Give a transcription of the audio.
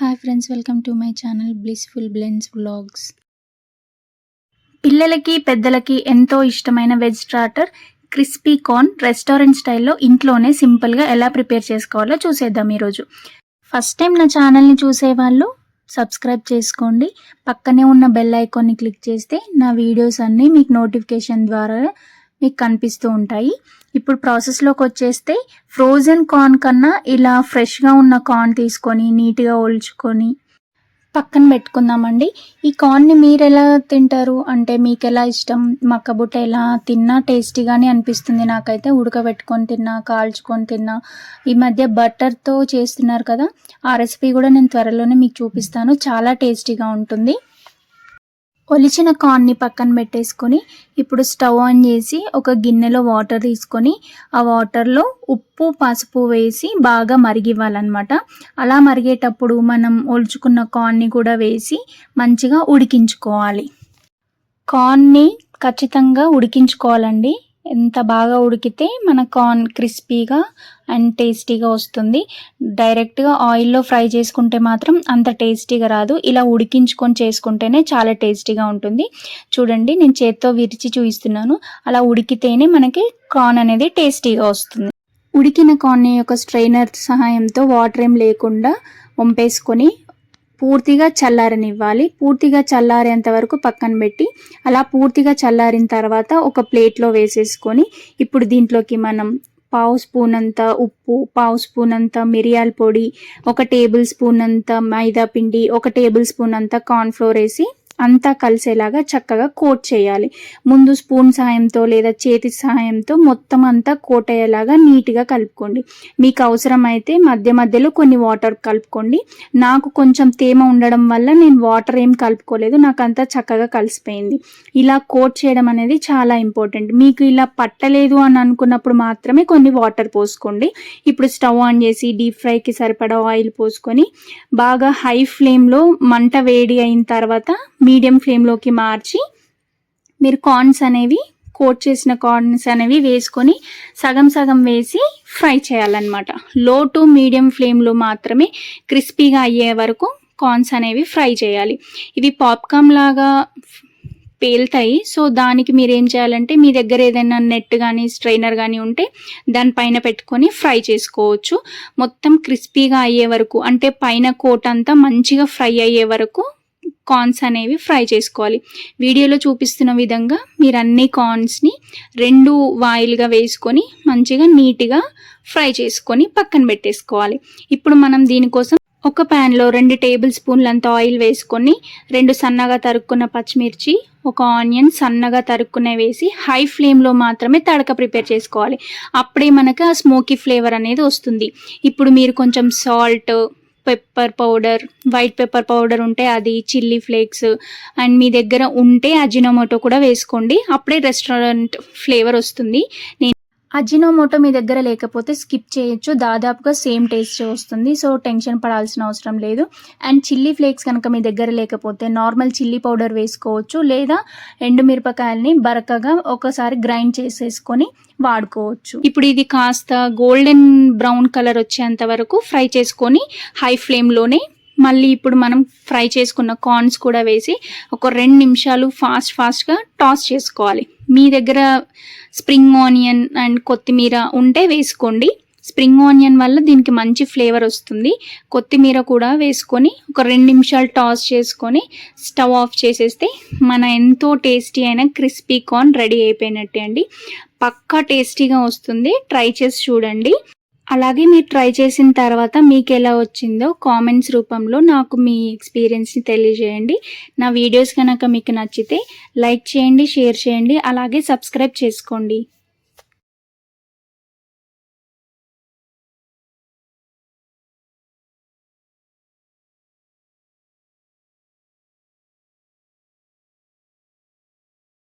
Hi friends welcome to my channel blissful blends vlogs పిల్లలకి పెద్దలకి ఎంతో ఇష్టమైన veg starter crispy corn restaurant స్టైల్లో ఇంట్లోనే సింపుల్గా ఎలా ప్రిపేర్ చేసుకోవాలో చూసేద్దాం ఈరోజు. ఫస్ట్ టైం నా ఛానల్ని చూసేవాళ్ళు సబ్స్క్రైబ్ చేసుకోండి. పక్కనే ఉన్న బెల్ ఐకాన్ని క్లిక్ చేస్తే నా వీడియోస్ అన్నీ మీకు నోటిఫికేషన్ ద్వారా మీకు కనిపిస్తూ ఉంటాయి. ఇప్పుడు ప్రాసెస్లోకి వచ్చేస్తే ఫ్రోజన్ కార్న్ కన్నా ఇలా ఫ్రెష్గా ఉన్న కార్న్ తీసుకొని నీట్గా ఒలుచుకొని పక్కన పెట్టుకుందామండి. ఈ కార్న్ని మీరు ఎలా తింటారు? అంటే మీకు ఎలా ఇష్టం? మక్కబుట్ట ఎలా తిన్నా టేస్టీగానే అనిపిస్తుంది నాకైతే. ఉడకబెట్టుకొని తిన్నా కాల్చుకొని తిన్నా. ఈ మధ్య బటర్తో చేస్తున్నారు కదా ఆ రెసిపీ కూడా నేను త్వరలోనే మీకు చూపిస్తాను. చాలా టేస్టీగా ఉంటుంది. ఒలిచిన కార్న్ని పక్కన పెట్టేసుకొని ఇప్పుడు స్టవ్ ఆన్ చేసి ఒక గిన్నెలో వాటర్ తీసుకొని ఆ వాటర్లో ఉప్పు పసుపు వేసి బాగా మరిగివ్వాలన్నమాట. అలా మరిగేటప్పుడు మనం ఒలుచుకున్న కార్న్ని కూడా వేసి మంచిగా ఉడికించుకోవాలి. కార్న్ని ఖచ్చితంగా ఉడికించుకోవాలండి. ఎంత బాగా ఉడికితే మన కార్న్ క్రిస్పీగా అండ్ టేస్టీగా వస్తుంది. డైరెక్ట్గా ఆయిల్లో ఫ్రై చేసుకుంటే మాత్రం అంత టేస్టీగా రాదు. ఇలా ఉడికించుకొని చేసుకుంటేనే చాలా టేస్టీగా ఉంటుంది. చూడండి నేను చేత్తో విరిచి చూపిస్తున్నాను. అలా ఉడికితేనే మనకి కార్న్ అనేది టేస్టీగా వస్తుంది. ఉడికిన కార్న్ యొక్క స్ట్రైనర్ సహాయంతో వాటర్ ఏం లేకుండా వంపేసుకొని పూర్తిగా చల్లారనివ్వాలి. పూర్తిగా చల్లారేంత వరకు పక్కన పెట్టి అలా పూర్తిగా చల్లారిన తర్వాత ఒక ప్లేట్లో వేసేసుకొని ఇప్పుడు దీంట్లోకి మనం పావు స్పూన్ అంత ఉప్పు పావు స్పూన్ అంత మిరియాల పొడి ఒక టేబుల్ స్పూన్ అంత మైదా పిండి ఒక టేబుల్ స్పూన్ అంత కార్న్ఫ్లోర్ వేసి అంతా కలిసేలాగా చక్కగా కోట్ చేయాలి. ముందు స్పూన్ సాయంతో లేదా చేతి సహాయంతో మొత్తం అంతా కోట్ అయ్యేలాగా నీట్గా కలుపుకోండి. మీకు అవసరమైతే మధ్య మధ్యలో కొన్ని వాటర్ కలుపుకోండి. నాకు కొంచెం తేమ ఉండడం వల్ల నేను వాటర్ ఏం కలుపుకోలేదు. నాకు అంతా చక్కగా కలిసిపోయింది. ఇలా కోట్ చేయడం అనేది చాలా ఇంపార్టెంట్. మీకు ఇలా పట్టలేదు అని అనుకున్నప్పుడు మాత్రమే కొన్ని వాటర్ పోసుకోండి. ఇప్పుడు స్టవ్ ఆన్ చేసి డీప్ ఫ్రైకి సరిపడా ఆయిల్ పోసుకొని బాగా హై ఫ్లేమ్లో మంట వేడి అయిన తర్వాత మీడియం ఫ్లేమ్లోకి మార్చి మీరు కార్న్స్ అనేవి కోట్ చేసిన కార్న్స్ అనేవి వేసుకొని సగం సగం వేసి ఫ్రై చేయాలన్నమాట. లో టు మీడియం ఫ్లేమ్లో మాత్రమే క్రిస్పీగా అయ్యే వరకు కార్న్స్ అనేవి ఫ్రై చేయాలి. ఇవి పాప్కార్న్ లాగా పేలుతాయి. సో దానికి మీరు ఏం చేయాలంటే మీ దగ్గర ఏదైనా నెట్ కానీ స్ట్రైనర్ కానీ ఉంటే దానిపైన పెట్టుకొని ఫ్రై చేసుకోవచ్చు. మొత్తం క్రిస్పీగా అయ్యే వరకు అంటే పైన కోట్ అంతా మంచిగా ఫ్రై అయ్యే వరకు కార్న్స్ అనేవి ఫ్రై చేసుకోవాలి. వీడియోలో చూపిస్తున్న విధంగా మీరు అన్ని కార్న్స్ని రెండు వాయిల్గా వేసుకొని మంచిగా నీట్గా ఫ్రై చేసుకొని పక్కన పెట్టేసుకోవాలి. ఇప్పుడు మనం దీనికోసం ఒక ప్యాన్లో రెండు టేబుల్ స్పూన్లంత ఆయిల్ వేసుకొని రెండు సన్నగా తరుక్కున్న పచ్చిమిర్చి ఒక ఆనియన్ సన్నగా తరుక్కునే వేసి హై ఫ్లేమ్లో మాత్రమే తడక ప్రిపేర్ చేసుకోవాలి. అప్పుడే మనకు ఆ స్మోకీ ఫ్లేవర్ అనేది వస్తుంది. ఇప్పుడు మీరు కొంచెం salt pepper powder white pepper powder ఉంటే అది చిల్లీ ఫ్లేక్స్ అండ్ మీ దగ్గర ఉంటే అజినోమోటో కూడా వేసుకోండి. అప్పుడే రెస్టారెంట్ ఫ్లేవర్ వస్తుంది. నేను అజినోమోటో మీ దగ్గర లేకపోతే స్కిప్ చేయొచ్చు. దాదాపుగా సేమ్ టేస్ట్ వస్తుంది. సో టెన్షన్ పడాల్సిన అవసరం లేదు. అండ్ చిల్లీ ఫ్లేక్స్ కనుక మీ దగ్గర లేకపోతే నార్మల్ చిల్లీ పౌడర్ వేసుకోవచ్చు. లేదా ఎండుమిరపకాయలని బరకగా ఒకసారి గ్రైండ్ చేసేసుకొని వాడుకోవచ్చు. ఇప్పుడు ఇది కాస్త గోల్డెన్ బ్రౌన్ కలర్ వచ్చేంత వరకు ఫ్రై చేసుకొని హై ఫ్లేమ్లోనే మళ్ళీ ఇప్పుడు మనం ఫ్రై చేసుకున్న కార్న్స్ కూడా వేసి ఒక రెండు నిమిషాలు ఫాస్ట్ ఫాస్ట్గా టాస్ చేసుకోవాలి. మీ దగ్గర స్ప్రింగ్ ఆనియన్ అండ్ కొత్తిమీర ఉంటే వేసుకోండి. స్ప్రింగ్ ఆనియన్ వల్ల దీనికి మంచి ఫ్లేవర్ వస్తుంది. కొత్తిమీర కూడా వేసుకొని ఒక రెండు నిమిషాలు టాస్ చేసుకొని స్టవ్ ఆఫ్ చేసేస్తే మన ఎంతో టేస్టీ అయిన క్రిస్పీ కార్న్ రెడీ అయిపోయినట్టే అండి. పక్కా టేస్టీగా వస్తుంది. ట్రై చేసి చూడండి. అలాగే మీరు ట్రై చేసిన తర్వాత మీకు ఎలా వచ్చిందో కామెంట్స్ రూపంలో నాకు మీ ఎక్స్పీరియన్స్ని తెలియజేయండి. నా వీడియోస్ కనుక మీకు నచ్చితే లైక్ చేయండి షేర్ చేయండి అలాగే సబ్స్క్రైబ్ చేసుకోండి.